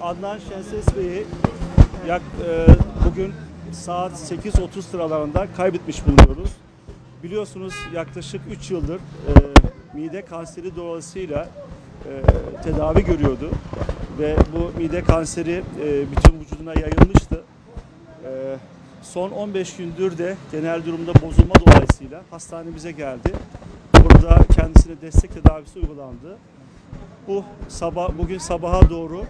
Adnan Şenses Bey'i yak, e, bugün saat 8.30 sıralarında kaybetmiş bulunuyoruz. Biliyorsunuz yaklaşık 3 yıldır e, mide kanseri dolayısıyla e, tedavi görüyordu ve bu mide kanseri e, bütün vücuduna yayılmıştı. E, son 15 gündür de genel durumda bozulma dolayısıyla hastanemize geldi. Burada kendisine destek tedavisi uygulandı. Bu sabah bugün sabaha doğru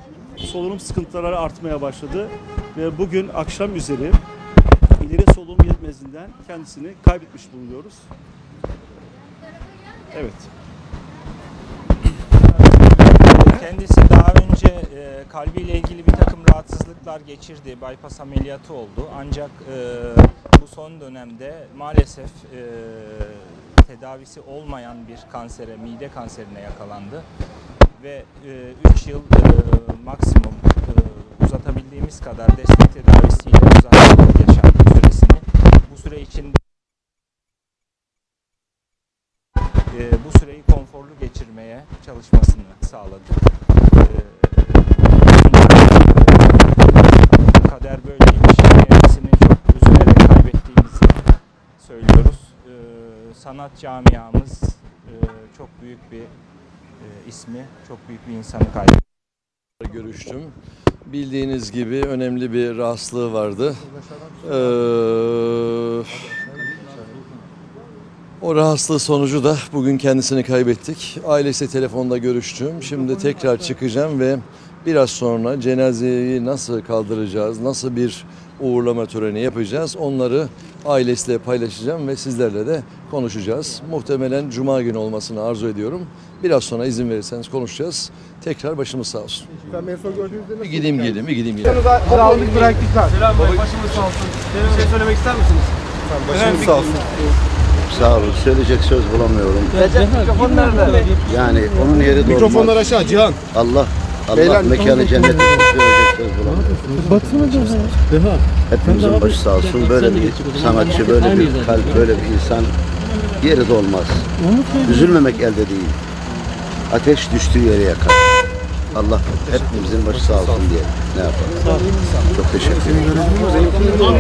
solunum sıkıntıları artmaya başladı ve bugün akşam üzeri ileri solunum yetmezliğinden kendisini kaybetmiş bulunuyoruz. Evet. Kendisi daha önce e, kalbiyle ilgili bir takım rahatsızlıklar geçirdi. Bypass ameliyatı oldu. Ancak e, bu son dönemde maalesef e, tedavisi olmayan bir kansere, mide kanserine yakalandı. Ve 3 yıl e, maksimum e, uzatabildiğimiz kadar destek tedavisiyle uzattık yaşam süresini. Bu süre içinde e, bu süreyi konforlu geçirmeye çalışmasını sağladık. E, kader böyleymiş. Kendisini çok üzülerek kaybettiğimizi söylüyoruz. E, sanat camiamız e, çok büyük bir e, ismi, çok büyük bir insanı kaybetti. görüştüm. Bildiğiniz gibi önemli bir rahatsızlığı vardı. Ee, o rahatsızlığı sonucu da bugün kendisini kaybettik. Ailesi telefonda görüştüm. Şimdi tekrar çıkacağım ve biraz sonra cenazeyi nasıl kaldıracağız, nasıl bir uğurlama töreni yapacağız onları ailesiyle paylaşacağım ve sizlerle de konuşacağız. Muhtemelen cuma günü olmasını arzu ediyorum. Biraz sonra izin verirseniz konuşacağız. Tekrar başımız sağ olsun. Ben en son gördüğünüzde Bir nasıl? gideyim gelin, bir gideyim gelin. Aldık bıraktıklar. Selam Bey, başımız sağ olsun. Bir şey söylemek ister misiniz? Başınız sağ olsun. Sağ olun. Söyleyecek söz bulamıyorum. Yani onun yeri dolmaz. Mikrofonlar aşağı Cihan. Allah Allah Beyler, mekanı cennet etsin. Söyleyecek söz bulamıyorum. Hepimizin başı sağ olsun. Böyle bir sanatçı, böyle bir kalp, böyle bir insan yeri dolmaz. Üzülmemek elde değil. Ateş düştüğü yere yakar. Allah hepimizin başı sağ olsun diye ne yapalım. Çok teşekkür ederim.